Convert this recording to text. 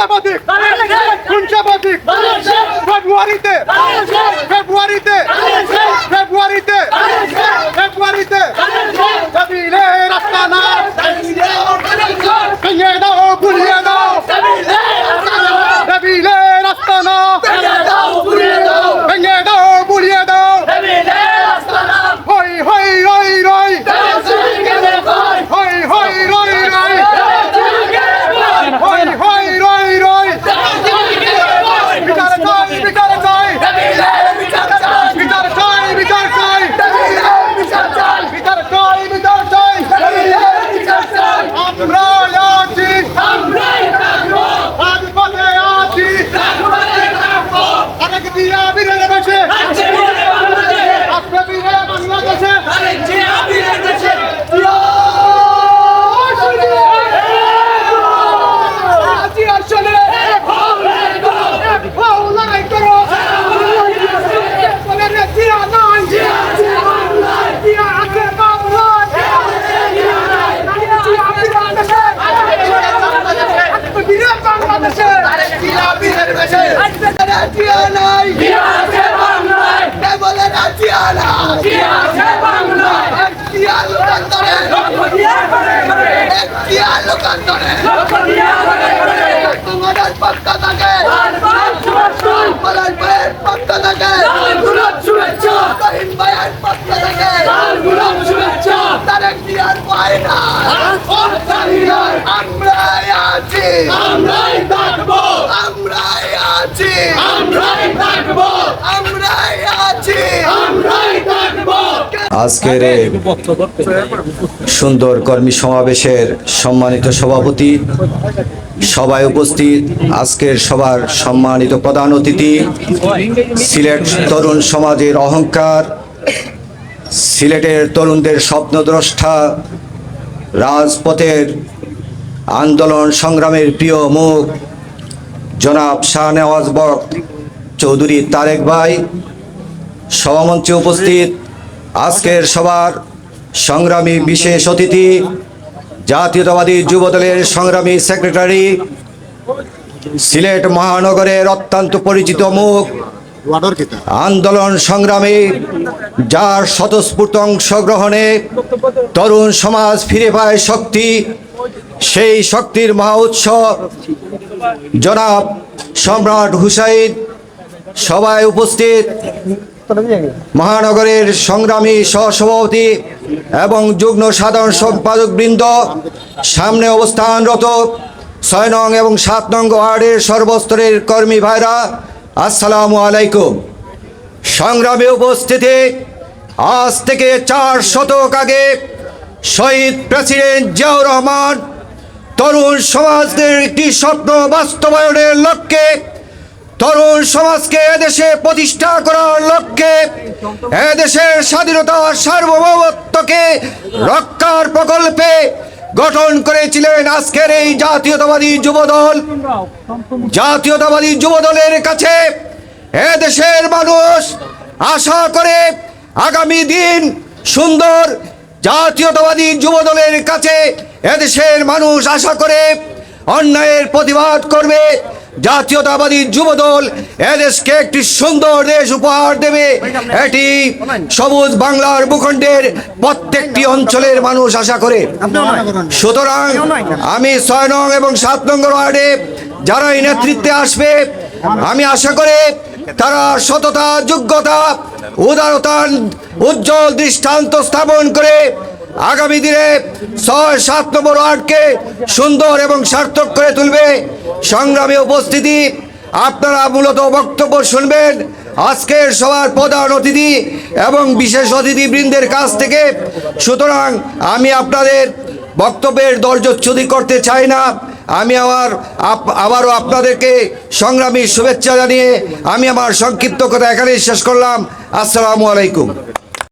হিংসাবাদিক হিংসাবাদিক ফেব্রুয়ারিতে। Yeah. আমরাই আছি। আমরাই থাকব। আমরাই আছি আমরাই থাকব আমরাই আছি আমরাই থাকব আজকের সুন্দর কর্মী সমাবেশের সম্মানিত সভাপতি, সবাই উপস্থিত। আজকের সবার সম্মানিত প্রধান অতিথি, সিলেট তরুণ সমাজের অহংকার, সিলেটের তরুণদের স্বপ্নদ্রষ্টা, রাজপথের আন্দোলন সংগ্রামের প্রিয় মুখ, জনাব শাহনেওয়াজ বক চৌধুরী তারেক ভাই। সভামঞ্চে উপস্থিত আজকের সবার সংগ্রামী বিশেষ অতিথি, জাতীয়তাবাদী যুবদলের সংগ্রামী সেক্রেটারি, সিলেট মহানগরের অত্যন্ত পরিচিত মুখ, আন্দোলন সংগ্রামে, যার স্বতঃস্ফূর্ত অংশগ্রহণে তরুণ সমাজ ফিরে পায় শক্তি, সেই শক্তির মহা জনাব সম্রাট হুসাইন সবাই উপস্থিত মহানগরের সংগ্রামী সহসভাপতি এবং যুগ্ম সাধারণ সম্পাদক বৃন্দ সামনে অবস্থানরত ছয় নং এবং সাত নং ওয়ার্ডের সর্বস্তরের কর্মী ভাইরা, আসসালামু আলাইকুম। সংগ্রামে উপস্থিতি, আজ থেকে চার শতক আগে শহীদ প্রেসিডেন্ট জিয়াউর রহমান তরুণ সমাজদের একটি স্বপ্ন বাস্তবায়নের লক্ষ্যে সমাজকে এদেশে প্রতিষ্ঠা করার লক্ষ্যে, এদেশের স্বাধীনতা সার্বভৌমত্বকে রক্ষার প্রকল্পে গঠন করেছিলেন আজকের এই জাতীয়তাবাদী যুবদল। জাতীয়তাবাদী যুবদলের কাছে এদেশের মানুষ আশা করে আগামী দিন সুন্দর জাতীয়তাবাদী যুবদলের কাছে এদেশের মানুষ আশা করে অন্যায়ের প্রতিবাদ করবে। জাতীয়তাবাদী যুবদল এদেশকে একটি সুন্দর দেশ উপহার দেবে। এটি সবুজ বাংলার ভূখণ্ডের প্রত্যেকটি অঞ্চলের মানুষ আশা করে। সুতরাং আমি ছয় নং এবং সাত নম্বর ওয়ার্ডে যারা এই নেতৃত্বে আসবে, আমি আশা করে তারা সততা, যোগ্যতা, উদারতার উজ্জ্বল দৃষ্টান্ত স্থাপন করে আগামী দিনে ছয়, সাত নম্বর ওয়ার্ডকে সুন্দর এবং সার্থক করে তুলবে। সংগ্রামী উপস্থিতি, আপনারা মূলত বক্তব্য শুনবেন আজকের সবার প্রধান অতিথি এবং বিশেষ অতিথি বৃন্দের কাছ থেকে। সুতরাং আমি আপনাদের বক্তব্যের দর্জচ্যুতি করতে চাই না। আমি আমার আবারও আপনাদেরকে সংগ্রামী শুভেচ্ছা জানিয়ে আমি আমার সংক্ষিপ্ত কথা এখানেই শেষ করলাম। আসসালামু আলাইকুম।